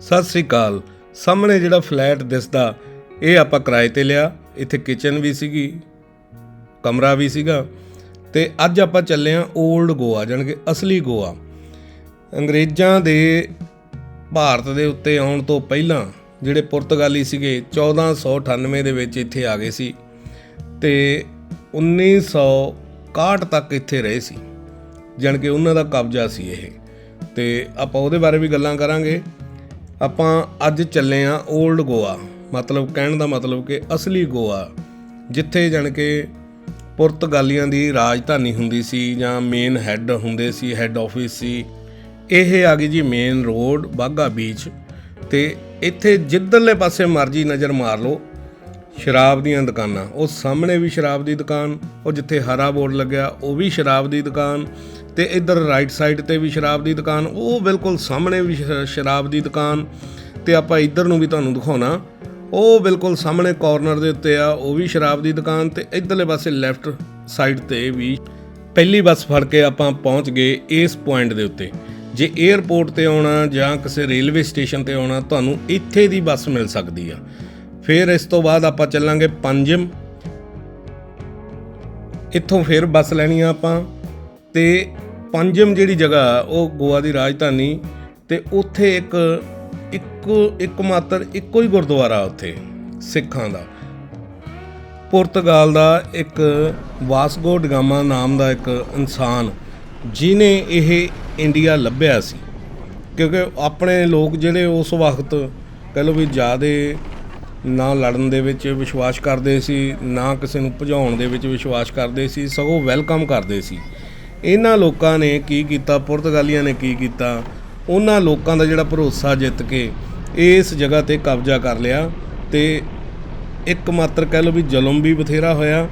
ਸਤਿ ਸ੍ਰੀ ਅਕਾਲ। ਸਾਹਮਣੇ ਜਿਹੜਾ ਫਲੈਟ ਦਿਸਦਾ, ਇਹ ਆਪਾਂ ਕਿਰਾਏ ਤੇ ਲਿਆ। ਇੱਥੇ ਕਿਚਨ ਵੀ ਸੀਗੀ, ਕਮਰਾ ਵੀ ਸੀਗਾ। ਤੇ ਅੱਜ ਆਪਾਂ ਚੱਲੇ ਆਂ 올ਡ ਗੋਆ, ਜਾਣੀ ਕਿ ਅਸਲੀ ਗੋਆ। ਅੰਗਰੇਜ਼ਾਂ ਦੇ ਭਾਰਤ ਦੇ ਉੱਤੇ ਆਉਣ ਤੋਂ ਪਹਿਲਾਂ ਜਿਹੜੇ ਪੁਰਤਗਾਲੀ ਸੀਗੇ 1498 ਦੇ ਵਿੱਚ ਇੱਥੇ ਆ ਗਏ ਸੀ। ਤੇ 1961 ਤੱਕ ਇੱਥੇ ਰਹੇ ਸੀ। ਜਾਣੀ ਕਿ ਉਹਨਾਂ ਦਾ ਕਬਜ਼ਾ ਸੀ ਇਹ। ਤੇ ਆਪਾਂ ਉਹਦੇ ਬਾਰੇ ਵੀ ਗੱਲਾਂ ਕਰਾਂਗੇ। ਆਪਾਂ ਅੱਜ ਚੱਲੇ ਆਂ 올ਡ ਗੋਆ ਮਤਲਬ ਕਹਿਣ ਦਾ ਮਤਲਬ ਕਿ ਅਸਲੀ ਗੋਆ। ਜਿੱਥੇ ਜਾਣੀ ਕਿ ਪੁਰਤਗਾਲੀਆਂ ਦੀ ਰਾਜਧਾਨੀ ਹੁੰਦੀ ਸੀ ਜਾਂ ਮੇਨ ਹੈੱਡ ਹੁੰਦੇ ਸੀ ਹੈੱਡ ਆਫਿਸ ਸੀ। ਇਹ ਆ ਗਈ ਜੀ ਮੇਨ ਰੋਡ ਬਾਗਾ ਬੀਚ ਤੇ ਇੱਥੇ ਜਿੱਧਰਲੇ ਪਾਸੇ ਮਰਜ਼ੀ ਨਜ਼ਰ ਮਾਰ ਲਓ, ਸ਼ਰਾਬ ਦੀਆਂ ਦੁਕਾਨਾਂ। ਉਹ ਸਾਹਮਣੇ ਵੀ ਸ਼ਰਾਬ ਦੀ ਦੁਕਾਨ, ਉਹ ਜਿੱਥੇ ਹਰਾ ਬੋਰਡ ਲੱਗਿਆ, ਉਹ ਵੀ ਸ਼ਰਾਬ ਦੀ ਦੁਕਾਨ। ਤੇ ਇੱਧਰ ਰਾਈਟ ਸਾਈਡ ਤੇ ਵੀ ਸ਼ਰਾਬ ਦੀ ਦੁਕਾਨ, ਉਹ ਬਿਲਕੁਲ ਸਾਹਮਣੇ ਵੀ ਸ਼ਰਾਬ ਦੀ ਦੁਕਾਨ ਤੇ ਆਪਾਂ ਇੱਧਰ ਨੂੰ ਵੀ ਤੁਹਾਨੂੰ ਦਿਖਾਉਣਾ। ਉਹ ਬਿਲਕੁਲ ਸਾਹਮਣੇ ਕਾਰਨਰ ਦੇ ਉੱਤੇ ਆ, ਉਹ ਵੀ ਸ਼ਰਾਬ ਦੀ ਦੁਕਾਨ ਤੇ ਇੱਧਰਲੇ ਪਾਸੇ ਲੈਫਟ ਸਾਈਡ ਤੇ ਵੀ ਪਹਿਲੀ ਬੱਸ ਫੜ ਕੇ ਆਪਾਂ ਪਹੁੰਚ ਗਏ ਇਸ ਪੁਆਇੰਟ ਦੇ ਉੱਤੇ। ਜੇ 에ਅਰਪੋਰਟ ਤੇ ਆਉਣਾ ਜਾਂ ਕਿਸੇ ਰੇਲਵੇ ਸਟੇਸ਼ਨ ਤੇ ਆਉਣਾ, ਤੁਹਾਨੂੰ ਇੱਥੇ ਦੀ ਬੱਸ ਮਿਲ ਸਕਦੀ ਆ। ਫਿਰ ਇਸ ਤੋਂ ਬਾਅਦ ਆਪਾਂ ਚੱਲਾਂਗੇ ਪੰਜਮ। ਇੱਥੋਂ ਫਿਰ ਬੱਸ ਲੈਣੀ ਆ ਆਪਾਂ ਤੇ ਪੰਜਮ ਜਿਹੜੀ ਜਗ੍ਹਾ ਉਹ ਗੋਆ ਦੀ ਰਾਜਧਾਨੀ ਤੇ ਉੱਥੇ ਇੱਕ, ਇੱਕੋ ਇੱਕ ਮਾਤਰ ਇੱਕੋ ਹੀ ਗੁਰਦੁਆਰਾ ਉੱਥੇ, ਸਿੱਖਾਂ ਦਾ। ਪੁਰਤਗਾਲ ਦਾ ਇੱਕ ਵਾਸਗੋ ਡਗਾਮਾ ਨਾਮ ਦਾ ਇੱਕ ਇਨਸਾਨ ਜਿਨੇ ਇਹ ਇੰਡੀਆ ਲੱਭਿਆ ਸੀ। ਕਿਉਂਕਿ ਆਪਣੇ ਲੋਕ ਜਿਹੜੇ ਉਸ ਵਕਤ ਕਹ ਲਓ ਵੀ ਜਿਆਦੇ ਨਾ ਲੜਨ ਦੇ ਵਿੱਚ ਵਿਸ਼ਵਾਸ ਕਰਦੇ ਸੀ, ਨਾ ਕਿਸੇ ਨੂੰ ਭਜਾਉਣ ਦੇ ਵਿੱਚ ਵਿਸ਼ਵਾਸ ਕਰਦੇ ਸੀ, ਸਗੋਂ ਵੈਲਕਮ ਕਰਦੇ ਸੀ। ਇਹਨਾਂ ਲੋਕਾਂ ਨੇ ਕੀ ਕੀਤਾ? ਪੁਰਤਗਾਲੀਆਂ ਨੇ ਕੀ ਕੀਤਾ? ਉਹਨਾਂ ਲੋਕਾਂ ਦਾ ਜਿਹੜਾ ਭਰੋਸਾ ਜਿੱਤ ਕੇ ਇਸ ਜਗ੍ਹਾ ਤੇ ਕਬਜ਼ਾ ਕਰ ਲਿਆ ਤੇ ਇੱਕ ਮਾਤਰ ਕਹਿ ਲਓ ਵੀ ਜ਼ੁਲਮ ਵੀ ਬਥੇਰਾ ਹੋਇਆ।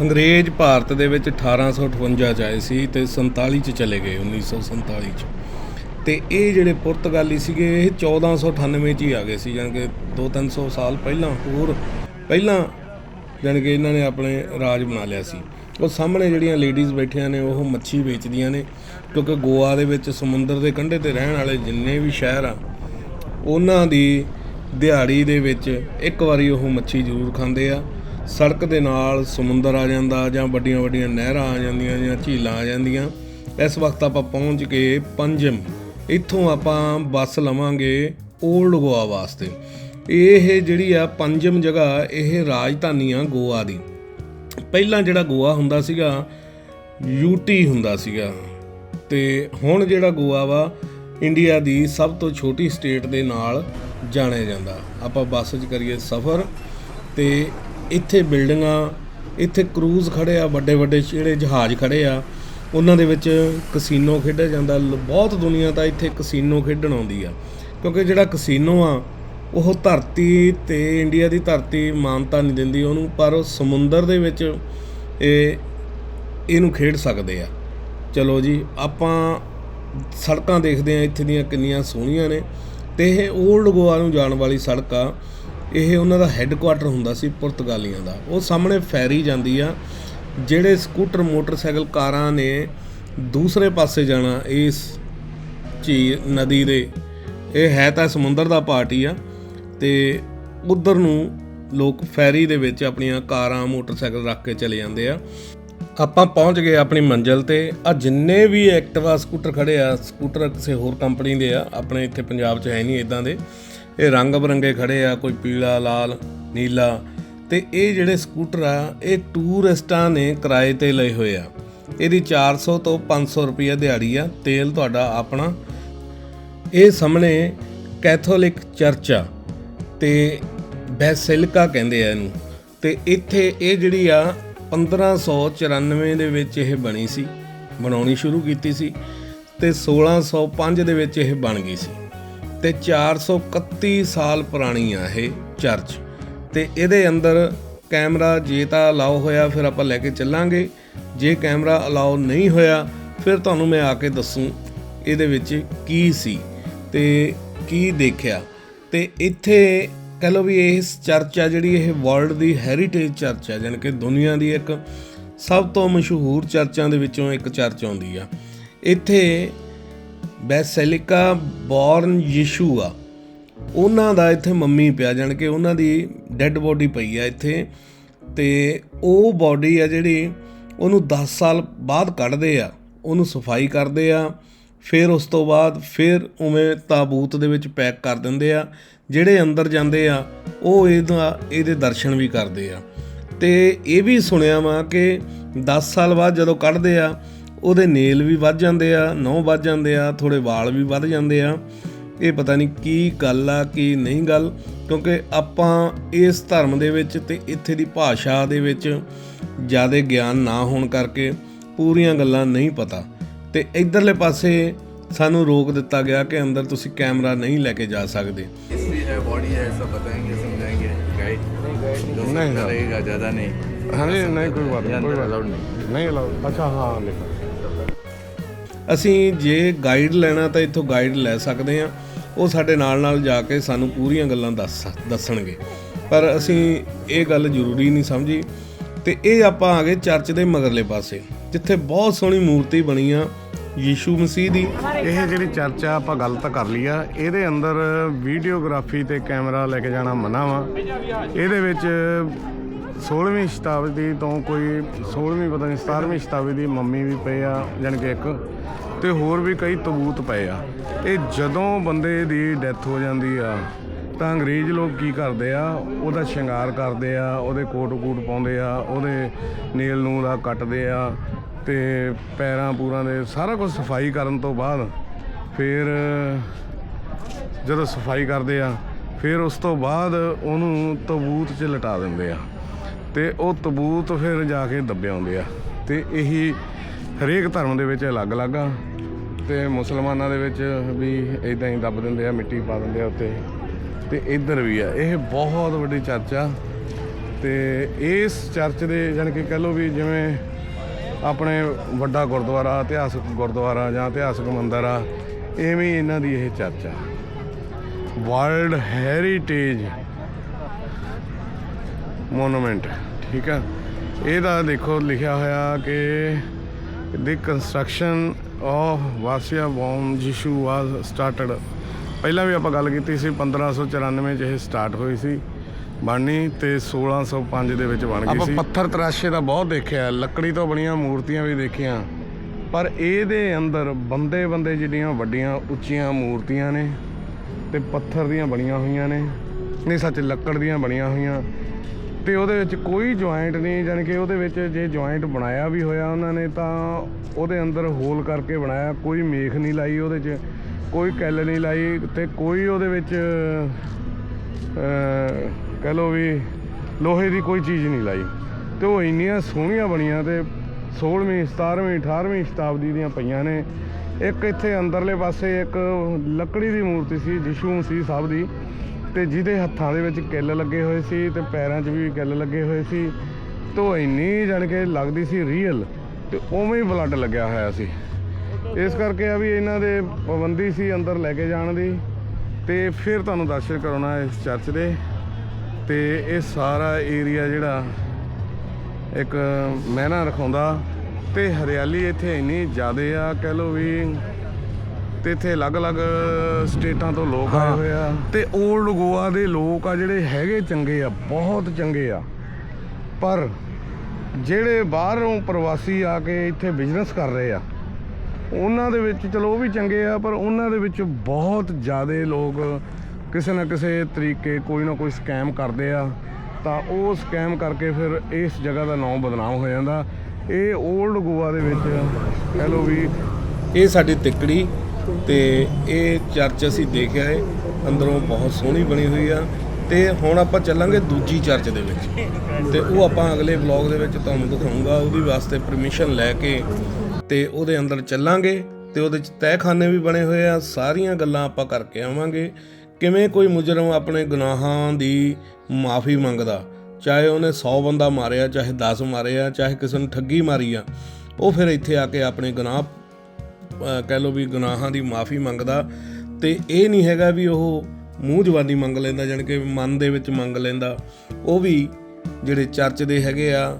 ਅੰਗਰੇਜ਼ ਭਾਰਤ ਦੇ ਵਿੱਚ 1858 ਚ ਆਏ ਸੀ ਤੇ 47 ਚ ਚਲੇ ਗਏ 1947 ਚ। ਤੇ ਇਹ ਜਿਹੜੇ ਪੁਰਤਗਾਲੀ ਸੀਗੇ, ਇਹ 1498 ਚ ਹੀ ਆ ਗਏ ਸੀ, ਜਾਣੀ ਕਿ 2-300 ਸਾਲ ਪਹਿਲਾਂ, ਹੋਰ ਪਹਿਲਾਂ ਜਾਣੀ ਕਿ ਇਹਨਾਂ ਨੇ ਆਪਣੇ ਰਾਜ ਬਣਾ ਲਿਆ ਸੀ। ਉਹ ਸਾਹਮਣੇ ਜਿਹੜੀਆਂ ਲੇਡੀਜ਼ ਬੈਠੀਆਂ ਨੇ, ਉਹ ਮੱਛੀ ਵੇਚਦੀਆਂ ਨੇ, ਕਿਉਂਕਿ ਗੋਆ ਦੇ ਵਿੱਚ ਸਮੁੰਦਰ ਦੇ ਕੰਢੇ ਤੇ ਰਹਿਣ ਵਾਲੇ ਜਿੰਨੇ ਵੀ ਸ਼ਹਿਰ ਆ, ਉਹਨਾਂ ਦੀ ਦਿਹਾੜੀ ਦੇ ਵਿੱਚ ਇੱਕ ਵਾਰੀ ਉਹ ਮੱਛੀ ਜ਼ਰੂਰ ਖਾਂਦੇ ਆ। ਸੜਕ ਦੇ ਨਾਲ ਸਮੁੰਦਰ ਆ ਜਾਂਦਾ ਜਾਂ ਵੱਡੀਆਂ ਵੱਡੀਆਂ ਨਹਿਰਾਂ ਆ ਜਾਂਦੀਆਂ ਜਾਂ ਝੀਲਾਂ ਆ ਜਾਂਦੀਆਂ। ਇਸ ਵਕਤ ਆਪਾਂ ਪਹੁੰਚ ਕੇ ਪੰਜਮ, ਇੱਥੋਂ ਆਪਾਂ ਬੱਸ ਲਵਾਂਗੇ 올ਡ ਗੋਆ ਵਾਸਤੇ। ਇਹ ਜਿਹੜੀ ਆ ਪੰਜਮ ਜਗ੍ਹਾ, ਇਹ ਰਾਜਧਾਨੀ ਆ ਗੋਆ ਦੀ। ਪਹਿਲਾਂ ਜਿਹੜਾ ਗੋਆ ਹੁੰਦਾ ਸੀਗਾ, ਯੂਟੀ ਹੁੰਦਾ ਸੀਗਾ। ਤੇ ਹੁਣ ਜਿਹੜਾ ਗੋਆ ਵਾ, ਇੰਡੀਆ ਦੀ ਸਭ ਤੋਂ ਛੋਟੀ ਸਟੇਟ ਦੇ ਨਾਲ ਜਾਣਿਆ ਜਾਂਦਾ। ਆਪਾਂ ਬੱਸ 'ਚ ਕਰੀਏ ਸਫ਼ਰ ਤੇ ਇੱਥੇ ਬਿਲਡਿੰਗਾਂ, ਇੱਥੇ ਕਰੂਜ਼ ਖੜੇ ਆ ਵੱਡੇ ਵੱਡੇ ਜਿਹੜੇ ਜਹਾਜ਼ ਖੜੇ ਆ, ਉਹਨਾਂ ਦੇ ਵਿੱਚ ਕਸੀਨੋ ਖੇਡਿਆ ਜਾਂਦਾ। ਲ- ਬਹੁਤ ਦੁਨੀਆ ਤਾਂ ਇੱਥੇ ਕਸੀਨੋ ਖੇਡਣ ਆਉਂਦੀ ਆ। ਕਿਉਂਕਿ ਜਿਹੜਾ ਕਸੀਨੋ ਆ ਉਹ ਧਰਤੀ ਤੇ ਇੰਡੀਆ ਦੀ ਧਰਤੀ ਮਾਨਤਾ ਨਹੀਂ ਦਿੰਦੀ ਉਹਨੂੰ, ਪਰ ਸਮੁੰਦਰ ਦੇ ਵਿੱਚ ਇਹ, ਇਹਨੂੰ ਖੇਡ ਸਕਦੇ ਆ। ਚਲੋ ਜੀ, ਆਪਾਂ ਸੜਕਾਂ ਦੇਖਦੇ ਆ ਇੱਥੇ ਦੀਆਂ ਕਿੰਨੀਆਂ ਸੋਹਣੀਆਂ ਨੇ। ਤੇ ਇਹ 올ਡ ਗੋਆ ਨੂੰ ਜਾਣ ਵਾਲੀ ਸੜਕ ਆ। ਇਹ ਉਹਨਾਂ ਦਾ ਹੈੱਡਕੁਆਟਰ ਹੁੰਦਾ ਸੀ ਪੁਰਤਗਾਲੀਆਂ ਦਾ। ਉਹ ਸਾਹਮਣੇ ਫੈਰੀ ਜਾਂਦੀ ਆ, ਜਿਹੜੇ ਸਕੂਟਰ, ਮੋਟਰਸਾਈਕਲ ਕਾਰਾਂ ਨੇ ਦੂਸਰੇ ਪਾਸੇ ਜਾਣਾ ਇਸ ਝੀ ਨਦੀ ਦੇ। ਇਹ ਹੈ ਤਾਂ ਸਮੁੰਦਰ ਦਾ ਪਾਰਟ ਹੀ ਆ। ਤੇ ਉਧਰ ਨੂੰ ਲੋਕ ਫੈਰੀ ਦੇ ਵਿੱਚ ਆਪਣੀਆਂ ਕਾਰਾਂ, ਮੋਟਰਸਾਈਕਲ ਰੱਖ ਕੇ ਚਲੇ ਜਾਂਦੇ ਆ। ਆਪਾਂ ਪਹੁੰਚ ਗਏ ਆਪਣੀ ਮੰਜ਼ਿਲ ਤੇ। ਆ ਜਿੰਨੇ ਵੀ ਐਕਟਿਵਾ ਸਕੂਟਰ ਖੜੇ ਆ, ਸਕੂਟਰ ਕਿਸੇ ਹੋਰ ਕੰਪਨੀ ਦੇ ਆ, ਆਪਣੇ ਇੱਥੇ ਪੰਜਾਬ 'ਚ ਹੈ ਨਹੀਂ ਇਦਾਂ ਦੇ। ਇਹ ਰੰਗ ਬਰੰਗੇ ਖੜੇ ਆ, ਕੋਈ ਪੀਲਾ, ਲਾਲ, ਨੀਲਾ। ਤੇ ਇਹ ਜਿਹੜੇ ਸਕੂਟਰ ਆ, ਇਹ ਟੂਰਿਸਟਾਂ ਨੇ ਕਿਰਾਏ ਤੇ ਲਏ ਹੋਏ ਆ। ਇਹਦੀ 400 ਤੋਂ 500 ਰੁਪਏ ਦਿਹਾੜੀ ਆ, ਤੇਲ ਤੁਹਾਡਾ ਆਪਣਾ। ਇਹ ਸਾਹਮਣੇ ਕੈਥੋਲਿਕ ਚਰਚ ਆ। ਤੇ ਬੈਸਿਲਿਕਾ ਕਹਿੰਦੇ ਆ ਇਹਨੂੰ। ਤੇ ਇੱਥੇ ਇਹ ਜਿਹੜੀ ਆ 1594 ਦੇ ਵਿੱਚ ਇਹ ਬਣੀ ਸੀ, ਬਣਾਉਣੀ ਸ਼ੁਰੂ ਕੀਤੀ ਸੀ ਤੇ 1605 ਦੇ ਵਿੱਚ ਇਹ ਬਣ ਗਈ ਸੀ ਤੇ 431 ਸਾਲ ਪੁਰਾਣੀ ਆ ਇਹ ਚਰਚ। ਤੇ ਇਹਦੇ ਅੰਦਰ ਕੈਮਰਾ ਜੇ ਤਾਂ ਅਲਾਉ ਹੋਇਆ, ਫਿਰ ਆਪਾਂ ਲੈ ਕੇ ਚੱਲਾਂਗੇ। ਜੇ ਕੈਮਰਾ ਅਲਾਉ ਨਹੀਂ ਹੋਇਆ, ਫਿਰ ਤੁਹਾਨੂੰ ਮੈਂ ਆ ਕੇ ਦੱਸੂ ਇਹਦੇ ਵਿੱਚ ਕੀ ਸੀ ਤੇ ਕੀ ਦੇਖਿਆ। ਤੇ ਇੱਥੇ ਕਹ ਲਓ ਵੀ ਇਹ ਚਰਚ ਆ ਜਿਹੜੀ ਇਹ ਵਰਲਡ ਦੀ ਹੈਰੀਟੇਜ ਚਰਚ ਆ, ਜਾਣੀ ਕਿ ਦੁਨੀਆ ਦੀ ਇੱਕ ਸਭ ਤੋਂ ਮਸ਼ਹੂਰ ਚਰਚਾਂ ਦੇ ਵਿੱਚੋਂ ਇੱਕ ਚਰਚ ਆਉਂਦੀ ਆ। ਇੱਥੇ ਬੈਸੈਲਿਕਾ ਬੌਰਨ ਯਿਸ਼ੂ ਆ। ਉਹਨਾਂ ਦਾ ਇੱਥੇ ਮੰਮੀ ਪਿਆ, ਜਾਣ ਕੇ ਉਹਨਾਂ ਦੀ ਡੈੱਡ ਬੋਡੀ ਪਈ ਆ ਇੱਥੇ। ਤੇ ਉਹ ਬੋਡੀ ਆ ਜਿਹੜੀ ਉਹਨੂੰ 10 ਸਾਲ ਬਾਅਦ ਕੱਢਦੇ ਆ, ਉਹਨੂੰ ਸਫ਼ਾਈ ਕਰਦੇ ਆ। ਫਿਰ ਉਸ ਤੋਂ ਬਾਅਦ ਫਿਰ ਉਵੇਂ ਤਾਬੂਤ ਦੇ ਵਿੱਚ ਪੈਕ ਕਰ ਦਿੰਦੇ ਆ। ਜਿਹੜੇ ਅੰਦਰ ਜਾਂਦੇ ਆ, ਉਹ ਇਹਦਾ, ਇਹਦੇ ਦਰਸ਼ਨ ਵੀ ਕਰਦੇ ਆ। ਤੇ ਇਹ ਵੀ ਸੁਣਿਆ ਵਾ ਕਿ 10 ਸਾਲ ਬਾਅਦ ਜਦੋਂ ਕੱਢਦੇ ਆ, ਉਹਦੇ ਨੇਲ ਵੀ ਵੱਧ ਜਾਂਦੇ ਆ, ਨਹੁੰ ਵੱਧ ਜਾਂਦੇ ਆ ਥੋੜੇ ਵਾਲ ਵੀ ਵੱਧ ਜਾਂਦੇ ਆ। ਇਹ ਪਤਾ ਨਹੀਂ ਕੀ ਗੱਲ ਆ, ਕੀ ਨਹੀਂ ਗੱਲ, ਕਿਉਂਕਿ ਆਪਾਂ ਇਸ ਧਰਮ ਦੇ ਵਿੱਚ ਤੇ ਇੱਥੇ ਦੀ ਭਾਸ਼ਾ ਦੇ ਵਿੱਚ ਜ਼ਿਆਦਾ ਗਿਆਨ ਨਾ ਹੋਣ ਕਰਕੇ ਪੂਰੀਆਂ ਗੱਲਾਂ ਨਹੀਂ ਪਤਾ। ਤੇ ਇਧਰਲੇ ਪਾਸੇ ਸਾਨੂੰ ਰੋਕ ਦਿੱਤਾ ਗਿਆ ਕਿ ਅੰਦਰ ਤੁਸੀਂ ਕੈਮਰਾ ਨਹੀਂ ਲੈ ਕੇ ਜਾ ਸਕਦੇ हिस्ट्री है बॉडी है सब बताएंगे समझाएंगे गाइड जो नहीं, नहीं नहीं। रहेगा ज़्यादा नहीं हाँ जी नहीं कोई बात ये नहीं कोई अंदर बात अलाउड नहीं नहीं अलाउड अच्छा हाँ लिखा ਅਸੀਂ ਜੇ ਗਾਈਡ ਲੈਣਾ ਤਾਂ ਇੱਥੋਂ ਗਾਈਡ ਲੈ ਸਕਦੇ ਹਾਂ ਉਹ ਸਾਡੇ ਨਾਲ ਨਾਲ ਜਾ ਕੇ ਸਾਨੂੰ ਪੂਰੀਆਂ ਗੱਲਾਂ ਦੱਸ ਦੱਸਣਗੇ ਪਰ ਅਸੀਂ ਇਹ ਗੱਲ ਜ਼ਰੂਰੀ ਨਹੀਂ ਸਮਝੀ ਤੇ ਇਹ ਆਪਾਂ ਆ ਗਏ ਚਰਚ ਦੇ ਮਗਰਲੇ ਪਾਸੇ ਜਿੱਥੇ ਬਹੁਤ ਸੋਹਣੀ ਮੂਰਤੀ ਬਣੀ ਆ ਯੀਸ਼ੂ ਮਸੀਹ ਦੀ। ਇਹ ਜਿਹੜੀ ਚਰਚਾ ਆਪਾਂ ਗੱਲ ਤਾਂ ਕਰ ਲਈ ਆ, ਇਹਦੇ ਅੰਦਰ ਵੀਡੀਓਗ੍ਰਾਫੀ ਤੇ ਕੈਮਰਾ ਲੈ ਕੇ ਜਾਣਾ ਮਨਾ ਵਾ। ਇਹਦੇ ਵਿੱਚ 16ਵੀਂ ਸ਼ਤਾਬਦੀ ਤੋਂ ਕੋਈ 16ਵੀਂ ਪਤਾ ਨਹੀਂ 17ਵੀਂ ਸ਼ਤਾਬਦੀ ਦੀ ਮੰਮੀ ਵੀ ਪਏ ਆ, ਜਾਣੀ ਕਿ ਇੱਕ, ਤੇ ਹੋਰ ਵੀ ਕਈ ਤਬੂਤ ਪਏ ਆ। ਇਹ ਜਦੋਂ ਬੰਦੇ ਦੀ ਡੈਥ ਹੋ ਜਾਂਦੀ ਆ, ਤਾਂ ਅੰਗਰੇਜ਼ ਲੋਕ ਕੀ ਕਰਦੇ ਆ, ਉਹਦਾ ਸ਼ਿੰਗਾਰ ਕਰਦੇ ਆ, ਉਹਦੇ ਕੋਟ ਕੂਟ ਪਾਉਂਦੇ ਆ, ਉਹਦੇ ਨੇਲ ਨੂੰ ਦਾ ਕੱਟਦੇ ਆ ਤੇ ਪੈਰਾਂ ਪੂਰਾਂ ਦੇ ਸਾਰਾ ਕੁਝ ਸਫ਼ਾਈ ਕਰਨ ਤੋਂ ਬਾਅਦ ਫਿਰ ਜਦੋਂ ਸਫ਼ਾਈ ਕਰਦੇ ਆ, ਫਿਰ ਉਸ ਤੋਂ ਬਾਅਦ ਉਹਨੂੰ ਤਬੂਤ 'ਚ ਲਟਾ ਦਿੰਦੇ ਆ ਤੇ ਉਹ ਤਬੂਤ ਫਿਰ ਜਾ ਕੇ ਦੱਬੇ ਆਉਂਦੇ ਆ ਤੇ ਇਹੀ ਹਰੇਕ ਧਰਮ ਦੇ ਵਿੱਚ ਅਲੱਗ-ਅਲੱਗ ਆ ਤੇ ਮੁਸਲਮਾਨਾਂ ਦੇ ਵਿੱਚ ਵੀ ਇਦਾਂ ਹੀ ਦੱਬ ਦਿੰਦੇ ਆ, ਮਿੱਟੀ ਪਾ ਦਿੰਦੇ ਆ ਉੱਤੇ ਤੇ ਇੱਧਰ ਵੀ ਆ। ਇਹ ਬਹੁਤ ਵੱਡੀ ਚਰਚ ਆ ਤੇ ਇਸ ਚਰਚ ਦੇ ਜਾਣੀ ਕਿ ਕਹ ਲਓ ਵੀ ਜਿਵੇਂ ਆਪਣੇ ਵੱਡਾ ਗੁਰਦੁਆਰਾ, ਇਤਿਹਾਸਕ ਗੁਰਦੁਆਰਾ ਜਾਂ ਇਤਿਹਾਸਕ ਮੰਦਿਰ ਆ, ਐਵੇਂ ਇਹਨਾਂ ਦੀ ਇਹ ਚਰਚਾ। ਵਰਲਡ ਹੈਰੀਟੇਜ ਮੋਨੂਮੈਂਟ ਠੀਕ ਆ? ਇਹਦਾ ਦੇਖੋ, ਲਿਖਿਆ ਹੋਇਆ ਕਿ ਦੀ ਕੰਸਟਰਕਸ਼ਨ ਆਫ ਵਾਸੀਆ ਬੋਮ ਜਿਸ਼ੂ ਵਾਸ ਸਟਾਰਟਡ ਪਹਿਲਾਂ ਵੀ ਆਪਾਂ ਗੱਲ ਕੀਤੀ ਸੀ 1594 ਚ ਇਹ ਸਟਾਰਟ ਹੋਈ ਸੀ। ਬਣਨੀ ਤੇ 1605 ਦੇ ਵਿੱਚ ਬਣ ਗਈ ਸੀ। ਆਪਾਂ ਪੱਥਰ ਤਰਾਸ਼ੇ ਦਾ ਬਹੁਤ ਦੇਖਿਆ ਲੱਕੜੀ ਤੋਂ ਬਣੀਆਂ ਮੂਰਤੀਆਂ ਵੀ ਦੇਖੀਆਂ। ਪਰ ਇਹਦੇ ਅੰਦਰ ਬੰਦੇ ਬੰਦੇ ਜਿਹੜੀਆਂ ਵੱਡੀਆਂ ਉੱਚੀਆਂ ਮੂਰਤੀਆਂ ਨੇ ਤੇ ਪੱਥਰ ਦੀਆਂ ਬਣੀਆਂ ਹੋਈਆਂ ਨੇ। ਨਹੀਂ ਸੱਚ ਲੱਕੜ ਦੀਆਂ ਬਣੀਆਂ ਹੋਈਆਂ। ਤੇ ਉਹਦੇ ਵਿੱਚ ਕੋਈ ਜੁਆਇੰਟ ਨਹੀਂ ਜਾਣੀ ਕਿ ਉਹਦੇ ਵਿੱਚ ਜੇ ਜੁਆਇੰਟ ਬਣਾਇਆ ਵੀ ਹੋਇਆ ਉਹਨਾਂ ਨੇ ਤਾਂ ਉਹਦੇ ਅੰਦਰ ਹੋਲ ਕਰਕੇ ਬਣਾਇਆ। ਕੋਈ ਮੇਖ ਨਹੀਂ ਲਾਈ ਉਹਦੇ 'ਚ ਕੋਈ ਕੈਲ ਨਹੀਂ ਲਾਈ ਤੇ ਕੋਈ ਉਹਦੇ ਵਿੱਚ ਕਹਿ ਲਓ ਵੀ ਲੋਹੇ ਦੀ ਕੋਈ ਚੀਜ਼ ਨਹੀਂ ਲਾਈ। ਤੇ ਉਹ ਇੰਨੀਆਂ ਸੋਹਣੀਆਂ ਬਣੀਆਂ ਤੇ 16ਵੀਂ 17ਵੀਂ 18ਵੀਂ ਸ਼ਤਾਬਦੀ ਦੀਆਂ ਪਈਆਂ ਨੇ। ਇੱਕ ਇੱਥੇ ਅੰਦਰਲੇ ਪਾਸੇ ਇੱਕ ਲੱਕੜੀ ਦੀ ਮੂਰਤੀ ਸੀ, ਜਿਸ਼ੂ ਮਸੀਹ ਸਾਹਿਬ ਦੀ, ਤੇ ਜਿਹਦੇ ਹੱਥਾਂ ਦੇ ਵਿੱਚ ਕਿੱਲ ਲੱਗੇ ਹੋਏ ਸੀ ਤੇ ਪੈਰਾਂ 'ਚ ਵੀ ਕਿੱਲ ਲੱਗੇ ਹੋਏ ਸੀ। ਤੇ ਉਹ ਇੰਨੀ ਜਾਣੀ ਕਿ ਲੱਗਦੀ ਸੀ ਰੀਅਲ ਤੇ ਉਵੇਂ ਹੀ ਬਲੱਡ ਲੱਗਿਆ ਹੋਇਆ ਸੀ। ਇਸ ਕਰਕੇ ਆ ਵੀ ਇਹਨਾਂ ਦੇ ਪਾਬੰਦੀ ਸੀ ਅੰਦਰ ਲੈ ਕੇ ਜਾਣ ਦੀ। ਤੇ ਫਿਰ ਤੁਹਾਨੂੰ ਦਰਸ਼ਨ ਕਰਾਉਣਾ ਇਸ ਚਰਚ ਦੇ। ਤੇ ਇਹ ਸਾਰਾ ਏਰੀਆ ਜਿਹੜਾ ਇੱਕ ਮਹਿਨਾ ਰਖਾਉਂਦਾ ਤੇ ਹਰਿਆਲੀ ਇੱਥੇ ਇੰਨੀ ਜ਼ਿਆਦੇ ਆ ਕਹਿ ਲਓ ਵੀ ਤੇ ਇੱਥੇ ਅਲੱਗ-ਅਲੱਗ ਸਟੇਟਾਂ ਤੋਂ ਲੋਕ ਆਏ ਹੋਏ ਆ। ਤੇ 올ਡ ਗੋਆ ਦੇ ਲੋਕ ਆ ਜਿਹੜੇ ਹੈਗੇ ਚੰਗੇ ਆ ਬਹੁਤ ਚੰਗੇ ਆ। ਪਰ ਜਿਹੜੇ ਬਾਹਰੋਂ ਪ੍ਰਵਾਸੀ ਆ ਕੇ ਇੱਥੇ ਬਿਜ਼ਨਸ ਕਰ ਰਹੇ ਆ ਉਹਨਾਂ ਦੇ ਵਿੱਚ ਚਲੋ ਉਹ ਵੀ ਚੰਗੇ ਆ ਪਰ ਉਹਨਾਂ ਦੇ ਵਿੱਚ ਬਹੁਤ ਜ਼ਿਆਦੇ ਲੋਕ ਕਿਸੇ ਨਾ ਕਿਸੇ ਤਰੀਕੇ ਕੋਈ ਨਾ ਕੋਈ ਸਕੈਮ ਕਰਦੇ ਆ, ਤਾਂ ਉਹ ਸਕੈਮ ਕਰਕੇ ਫਿਰ ਇਸ ਜਗ੍ਹਾ ਦਾ ਨਾਮ ਬਦਨਾਮ ਹੋ ਜਾਂਦਾ। ਇਹ 올ਡ ਗੋਆ ਦੇ ਵਿੱਚ ਕਹਿ ਲਓ ਵੀ। ਇਹ ਸਾਡੀ ਤਿੱਕੜੀ ਤੇ ਇਹ ਚਰਚ ਅਸੀਂ ਦੇਖਿਆ ਹੈ ਅੰਦਰੋਂ ਬਹੁਤ ਸੋਹਣੀ ਬਣੀ ਹੋਈ ਆ। ਤੇ ਹੁਣ ਆਪਾਂ ਚੱਲਾਂਗੇ ਦੂਜੀ ਚਰਚ ਦੇ ਵਿੱਚ। ਤੇ ਉਹ ਆਪਾਂ ਅਗਲੇ ਵਲੌਗ ਦੇ ਵਿੱਚ ਤੁਹਾਨੂੰ ਦਿਖਾਉਂਗਾ ਉਹਦੀ ਵਾਸਤੇ ਪਰਮਿਸ਼ਨ ਲੈ ਕੇ। ਤੇ ਉਹਦੇ ਅੰਦਰ ਚੱਲਾਂਗੇ ਤੇ ਉਹਦੇ ਚ ਤਹਿਖਾਨੇ ਵੀ ਬਣੇ ਹੋਏ ਆ, ਸਾਰੀਆਂ ਗੱਲਾਂ ਆਪਾਂ ਕਰਕੇ ਆਵਾਂਗੇ। ਕਿਵੇਂ ਕੋਈ ਮੁਜਰਮ ਆਪਣੇ ਗੁਨਾਹਾਂ ਦੀ ਮਾਫੀ ਮੰਗਦਾ? ਚਾਹੇ ਉਹਨੇ 100 ਬੰਦਾ ਮਾਰਿਆ, ਚਾਹੇ 10 ਮਾਰਿਆ, ਚਾਹੇ ਕਿਸੇ ਨੂੰ ਠੱਗੀ ਮਾਰੀ ਆ, ਉਹ ਫਿਰ ਇੱਥੇ ਆ ਕੇ ਆਪਣੇ ਗੁਨਾਹ ਕਹਿ ਲਓ ਵੀ ਗੁਨਾਹਾਂ ਦੀ ਮਾਫੀ ਮੰਗਦਾ ਤੇ ਇਹ ਨਹੀਂ ਹੈਗਾ ਵੀ ਉਹ ਮੂੰਹ ਜਵਾਨੀ ਮੰਗ ਲੈਂਦਾ, ਜਾਣੀ ਕਿ ਮਨ ਦੇ ਵਿੱਚ ਮੰਗ ਲੈਂਦਾ। ਉਹ ਵੀ ਜਿਹੜੇ ਚਰਚ ਦੇ ਹੈਗੇ ਆ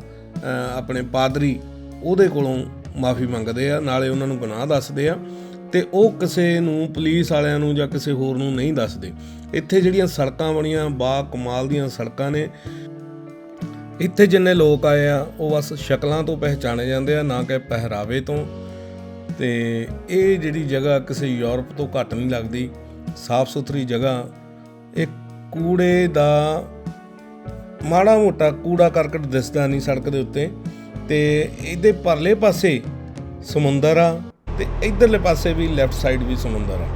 ਆਪਣੇ ਪਾਦਰੀ, ਉਹਦੇ ਕੋਲੋਂ ਮਾਫੀ ਮੰਗਦੇ ਆ, ਨਾਲੇ ਉਹਨਾਂ ਨੂੰ ਗੁਨਾਹ ਦੱਸਦੇ ਆ। ਤੇ ਉਹ ਕਿਸੇ ਨੂੰ ਪੁਲਿਸ ਵਾਲਿਆਂ ਨੂੰ ਜਾਂ ਕਿਸੇ ਹੋਰ ਨੂੰ ਨਹੀਂ ਦੱਸਦੇ। ਇੱਥੇ ਜਿਹੜੀਆਂ ਸੜਕਾਂ ਬਣੀਆਂ ਬਾ ਕਮਾਲ ਦੀਆਂ ਸੜਕਾਂ ਨੇ। ਇੱਥੇ ਜਿੰਨੇ ਲੋਕ ਆਏ ਆ, ਉਹ ਬਸ ਸ਼ਕਲਾਂ ਤੋਂ ਪਹਿਚਾਣੇ ਜਾਂਦੇ ਆ, ਨਾ ਕਿ ਪਹਿਰਾਵੇ ਤੋਂ। ਤੇ ਇਹ ਜਿਹੜੀ ਜਗ੍ਹਾ ਕਿਸੇ ਯੂਰਪ ਤੋਂ ਘੱਟ ਨਹੀਂ ਲੱਗਦੀ ਸਾਫ਼ ਸੁਥਰੀ ਜਗ੍ਹਾ। ਇਹ ਕੂੜੇ ਦਾ ਮਾੜਾ ਮੋਟਾ ਕੂੜਾ ਕਰਕਟ ਦਿਸਦਾ ਨਹੀਂ ਸੜਕ ਦੇ ਉੱਤੇ। ਤੇ ਇਹਦੇ ਪਰਲੇ ਪਾਸੇ ਸਮੁੰਦਰ ਆ। ਤੇ ਇਧਰਲੇ ਪਾਸੇ ਵੀ ਲੈਫਟ ਸਾਈਡ ਵੀ ਸਮੁੰਦਰ ਆ।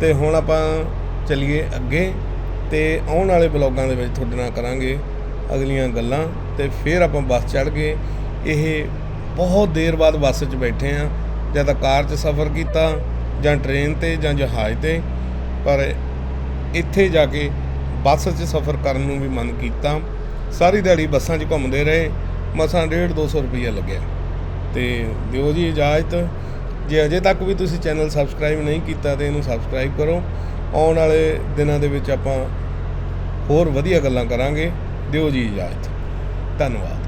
ਤੇ ਹੁਣ ਆਪਾਂ ਚੱਲੀਏ ਅੱਗੇ ਤੇ ਆਉਣ ਵਾਲੇ ਬਲੌਗਾਂ ਦੇ ਵਿੱਚ ਤੁਹਾਡੇ ਨਾਲ ਕਰਾਂਗੇ ਅਗਲੀਆਂ ਗੱਲਾਂ ਤੇ ਫਿਰ ਆਪਾਂ ਬੱਸ ਚੜ੍ਹ ਗਏ। ਇਹ ਬਹੁਤ ਦੇਰ ਬਾਅਦ ਬੱਸ 'ਚ ਬੈਠੇ ਆ ਜਾਂ ਤਾਂ ਕਾਰ 'ਚ ਸਫ਼ਰ ਕੀਤਾ ਜਾਂ ਟ੍ਰੇਨ ਤੇ ਜਾਂ ਜਹਾਜ਼ ਤੇ। ਪਰ ਇੱਥੇ ਜਾ ਕੇ ਬੱਸ 'ਚ ਸਫ਼ਰ ਕਰਨ ਨੂੰ ਵੀ ਮਨ ਕੀਤਾ। ਸਾਰੀ ਦਿਹਾੜੀ ਬੱਸਾਂ 'ਚ ਘੁੰਮਦੇ ਰਹੇ। ਮਸਾਂ 1.5 200 ਰੁਪਈਆ ਲੱਗਿਆ। ਤੇ ਦਿਓ ਜੀ ਇਜਾਜ਼ਤ। ਜੇ ਅਜੇ ਤੱਕ ਵੀ ਤੁਸੀਂ ਚੈਨਲ ਸਬਸਕ੍ਰਾਈਬ ਨਹੀਂ ਕੀਤਾ ਤੇ ਇਹਨੂੰ ਸਬਸਕ੍ਰਾਈਬ ਕਰੋ। ਆਉਣ ਵਾਲੇ ਦਿਨਾਂ ਦੇ ਵਿੱਚ ਆਪਾਂ ਹੋਰ ਵਧੀਆ ਗੱਲਾਂ ਕਰਾਂਗੇ। ਦਿਓ ਜੀ ਇਜਾਜ਼ਤ। ਧੰਨਵਾਦ।